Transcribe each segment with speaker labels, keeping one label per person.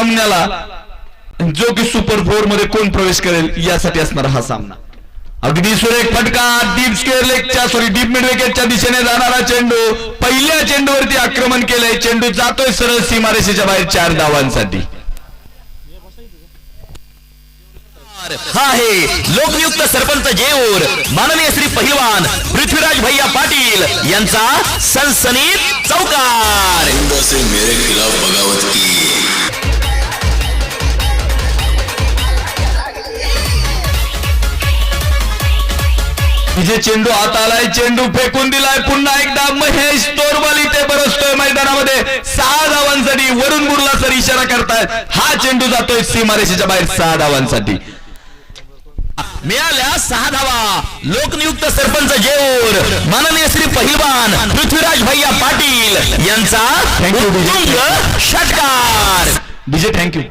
Speaker 1: सामन्याला जो की सुपर फोरमध्ये कोण प्रवेश करेल यासाठी असणारा हा सामना. अगदी सुरेख फटका डीप स्क्वेअर लेगच्या सॉरी डीप मिड विकेटच्या दिशेने जाणारा चेंडू. पहिल्या चेंडूवरती आक्रमण केलंय. चेंडू जातोय सरळ सीमारेषेच्या बाहेर चार धावांसाठी.
Speaker 2: हा आहे लोकनियुक्त सरपंच जेऊर. माननीय श्री पहिलवान पृथ्वीराज भैया पाटील यांचा सनसनीत चौकार.
Speaker 3: से मेरे खिलाफ बगावत की
Speaker 1: जे चेंडू हात आलाय चेंडू फेकून दिलाय. पुन्हा एकदा महेश तोरवाल इथे बरसतोय मैदानामध्ये. सहा धावांसाठी वरुण बुर्ला सर इशारा करतायत. हा चेंडू जातोय सीमारेषेच्या बाहेर सहा धावांसाठी
Speaker 2: मिळाल्या सहा धावा लोकनियुक्त सरपंच जेऊर माननीय श्री पहिलवान पृथ्वीराज भैया पाटील यांचा षटकार.
Speaker 1: DJ thank you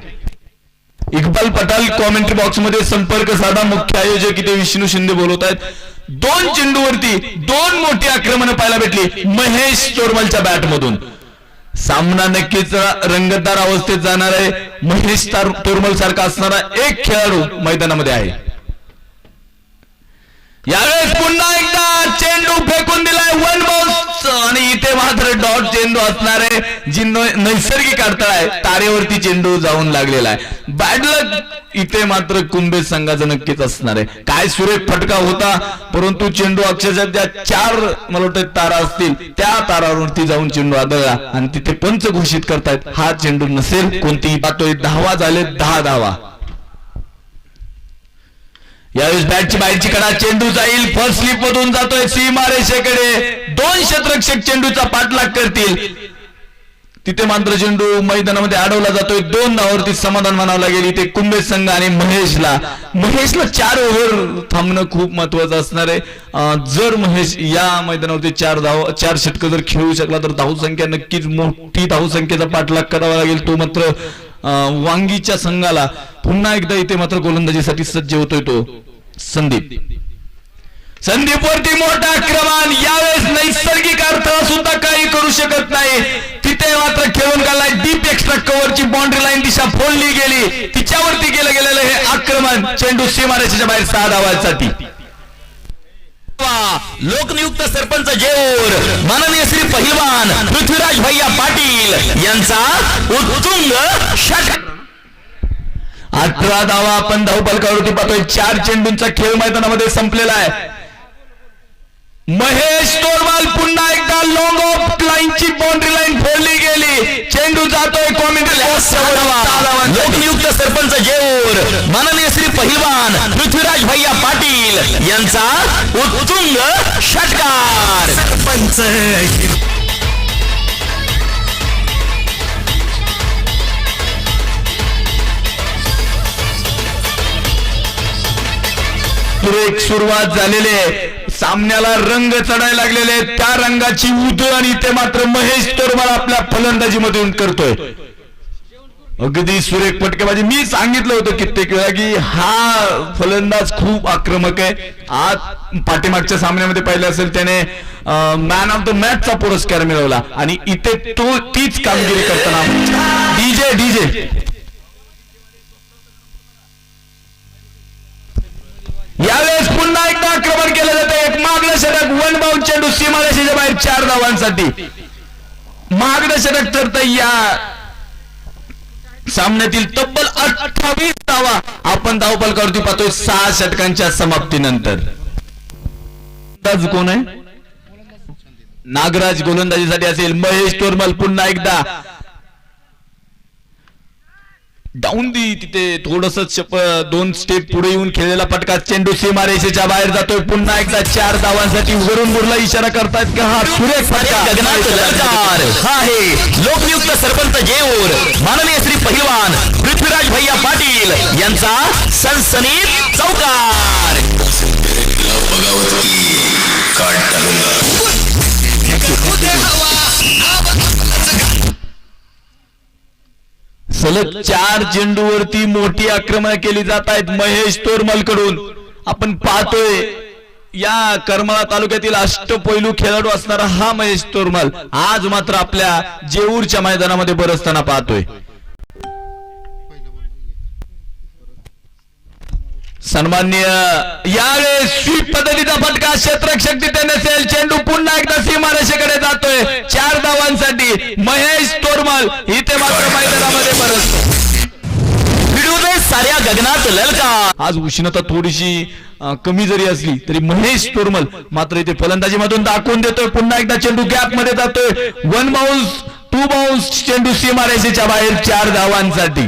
Speaker 1: Iqbal Pathan commentary बॉक्समध्ये संपर्क साधा मुख्य आयोजक इथे विष्णू शिंदे बोलत आहेत. दोन चेंडूवरती दोन मोठी आक्रमण पाहायला भेटली महेश चोरमलच्या बॅट मधून सामना नक्कीच रंगतदार अवस्थेत जाणार आहे. महेश तोरमल सारखा असणारा एक खेळाडू मैदानामध्ये आहे. यावेळेस पुन्हा एकदा चेंडू फेकून दिलाय वन बॉल. आणि इथे मात्र डॉट चेंडू असणार आहे जी नैसर्गिक अडथळा आहे तारेवरती चेंडू जाऊन लागलेला आहे. बॅडलक इथे मात्र कुंभे संघाचं नक्कीच असणार आहे. काय सुरेख फटका होता परंतु चेंडू अक्षरशः त्या चार मला वाटतं तारा असतील त्या तारावरती जाऊन चेंडू आदळला. आणि तिथे पंच घोषित करतायत हा चेंडू नसेल कोणतीही पाहतोय दहावा झाले दहा धावा. यावेळेस बॅटची बाहेरची कडा चेंडू जाईल. फर्स्ट स्लिप मधून जातोय सीमा रेषेकडे. दोन शतरक्षक चेंडूचा पाठलाग करतील. तिथे मात्र चेंडू मैदानामध्ये अडवला जातोय. दोन धावावरती समाधान मानावं लागेल. इथे कुंभे संघ आणि महेशला. महेशला चार ओव्हर थांबणं खूप महत्वाचं असणार आहे. जर महेश या मैदानावरती चार धाव चार षटक जर खेळू शकला तर धावसंख्या नक्कीच मोठी धावसंख्येचा पाठलाग करावा लागेल. तो मात्र वांगीच्या संघाला पुन्हा एकदा इथे मात्र गोलंदाजीसाठी सज्ज होतोय तो संदीप. संदीप वरती मोठा आक्रमण. यावेळेस नैसर्गिक अर्थ सुद्धा काही करू शकत नाही. तिथे मात्र खेळून गेलाय डीप एक्स्ट्रा कव्हरची बाउंड्री लाईन दिशा फोडली गेली. तिच्यावरती केलं गेलेलं हे आक्रमण चेंडू सीमारेषेच्या बाहेर सहा धावांसाठी.
Speaker 2: लोकनियुक्त सरपंच जेऊर. माननीय श्री पहिलवान पृथ्वीराज भैया पाटील यांचा उत्तुंग षटकार
Speaker 1: अठरा धावा आपण धावपलकावरती पाहतोय. चार चेंडूंचा खेळ मैदानामध्ये संपलेला आहे. महेश तोरवाल पुन्हा एकदा लॉंग ऑफ लाईनची बाउंड्री लाईन फोडली गेली. चेंडू जातोय कॉमेंट्री
Speaker 2: लोकनियुक्त सरपंच जेऊर. माननीय श्री पहिलवान पाटील यांचा उत्तुंग षटकार. सरपंच.
Speaker 1: सुरुवात झालेली आहे. सामन्याला रंग चढायला लागलेले आहेत. त्या रंगाची उधळण इथे मात्र महेश तोरमाळ आपल्या फलंदाजीमधून करतोय. अगदी सुरेख फटकेबाजी मी सांगितलं होतं कित्येक वेळा की हा फलंदाज खूप आक्रमक आहे. आज पाठीमागच्या सामन्यामध्ये पाहिलं असेल त्याने मॅन ऑफ द मॅचचा पुरस्कार मिळवला. आणि इथे तो तीच कामगिरी करताना. DJ DJ. यावेळेस पुन्हा एकदा आक्रमण केलं जातं. एक मागलं षटक वन बाउंड चेंडू सीमारेषेच्या बाहेर चार धावांसाठी. मागलं षटक तर या सामन्यातील तब्बल अठ्ठावीस धावा आपण धावपलकावरती पाहतोय सहा षटकांच्या समाप्तीनंतर. कोण आहे? नागराज गोलंदाजीसाठी असेल महेश तोरमल पुन्हा एकदा. डाऊन दी तिथे थोडस दोन स्टेप पुढे येऊन खेळलेला फटका. चेंडू सीमा रेषेच्या बाहेर जातोय. पुन्हा एकदा चार धावांसाठी वरून बुरला इशारा करतायत का? हा सुरेख
Speaker 2: हा आहे लोकनियुक्त सरपंच जेऊर. माननीय श्री पहिलवान पृथ्वीराज भैया पाटील यांचा सनसनीत चौकार.
Speaker 1: सलग चार चेंडूवरती मोठी आक्रमण केली जात आहेत. महेश तोरमलकडून. आपण पाहतोय या करमाळा तालुक्यातील अष्टपैलू खेळाडू असणारा हा महेश तोरमल. आज मात्र आपल्या जेऊरच्या मैदानामध्ये बरसताना पाहतोय. सन्मान्य यावेळेस स्वीप पद्धतीचा फटका क्षेत्ररक्षक तिथे नसेल चेंडू पुन्हा एकदा सीमारेषेकडे जातोय. चार धावांसाठी महेश तोरमल इथे मात्र मैदानामध्ये परत
Speaker 2: साऱ्या गगनात ललकार
Speaker 1: आज उष्णता थोडीशी कमी जरी असली तरी महेश तोरमल मात्र इथे फलंदाजी मधून दाखवून देतोय. पुन्हा एकदा चेंडू गॅपमध्ये जातोय. वन बाउन्स टू बाउन्स चेंडू सीमारेषेच्या बाहेर चार धावांसाठी.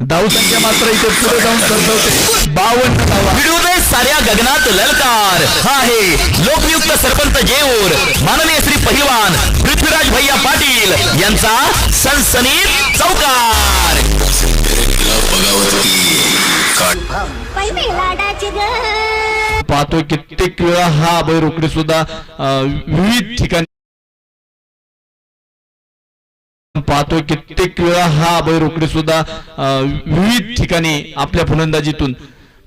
Speaker 1: धाव संख्या मात्र इथे पुढे जाऊन सरकवते. बावन्न धावा
Speaker 2: भिडू दे साऱ्या गगनात ललकार. हा आहे लोकनियुक्त सरपंच जेऊर. माननीय श्री पहिलवान पृथ्वीराज भैया पाटील यांचा सनसनीत चौकार.
Speaker 1: पाहतोय कित्येक वेळा हा अभय रोकडे सुद्धा विविध ठिकाणी पाहतोय कित्येक वेळा हा अभय रोकडे सुद्धा विविध ठिकाणी आपल्या फलंदाजीतून.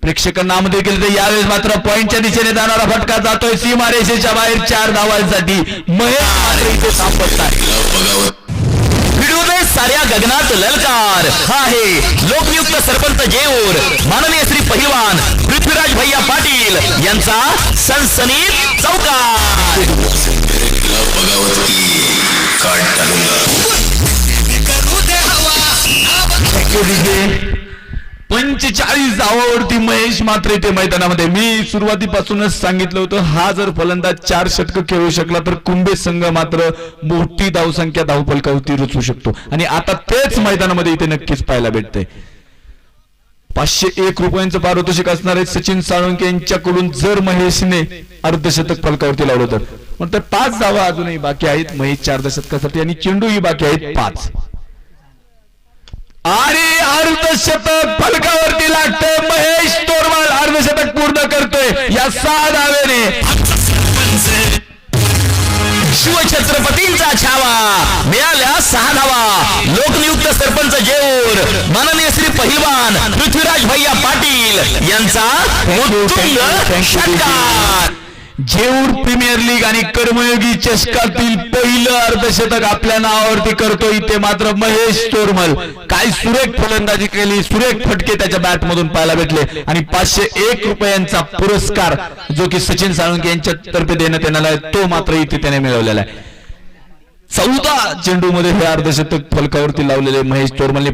Speaker 1: प्रेक्षकांना नामदेखील केले तर यावेळेस मात्र पॉईंटच्या दिशेने जाणारा फटका जातोय सीमारेषेच्या बाहेर चार धावांसाठी. महेश
Speaker 2: साऱ्या गगनात ललकार. हा आहे लोकनियुक्त सरपंच जेऊर. माननीय श्री पहिलवान पृथ्वीराज भैया पाटील यांचा सनसनीत चौकार.
Speaker 3: बगावती
Speaker 1: पंचेचाळीस धावावरती महेश मात्र इथे मैदानामध्ये. मी सुरुवातीपासूनच सांगितलं होतं हा जर फलंदाज चार षटक खेळू शकला तर कुंभे संघ मात्र मोठी धावसंख्या धावफलकावरती रचू शकतो. आणि आता तेच मैदानामध्ये इथे नक्कीच पाहायला भेटतंय. पाचशे एक रुपयांचं पारितोषिक असणार आहे. सचिन साळुंके यांच्याकडून जर महेशने अर्धशतक फलकावरती लावलं तर. मग तर पाच धावा अजूनही बाकी आहेत. महेश चार दशतकासाठी आणि चेंडूही बाकी आहेत पाच. आणि अर्धशतक फलकावरती लागतंय. महेश तोरवाल अर्धशतक पूर्ण करतोय. या सहा धाव्याने
Speaker 2: शिवछत्रपतींचा छावा. मिळाल्या सहा धावा लोकनियुक्त सरपंच जेऊर. माननीय श्री पहिलवान पृथ्वीराज भैया पाटील यांचा उत्तुंग षटकार.
Speaker 1: जेऊर प्रीमियर लीग आणि कर्मयोगी चषकातील पहिलं अर्धशतक आपल्या नावावरती करतो इथे मात्र महेश तोरमल काय सुरेख फलंदाजी केली सुरेख फटके त्याच्या बॅट मधून पाहायला भेटले. आणि पाचशे एक रुपयांचा पुरस्कार जो की सचिन साळुंके यांच्या तर्फे देण्यात येणार आहे तो मात्र इथे त्याने मिळवलेला आहे. चौदा चेंडू मध्ये हे अर्धशतक फलकावरती लावलेले महेश तोरमलने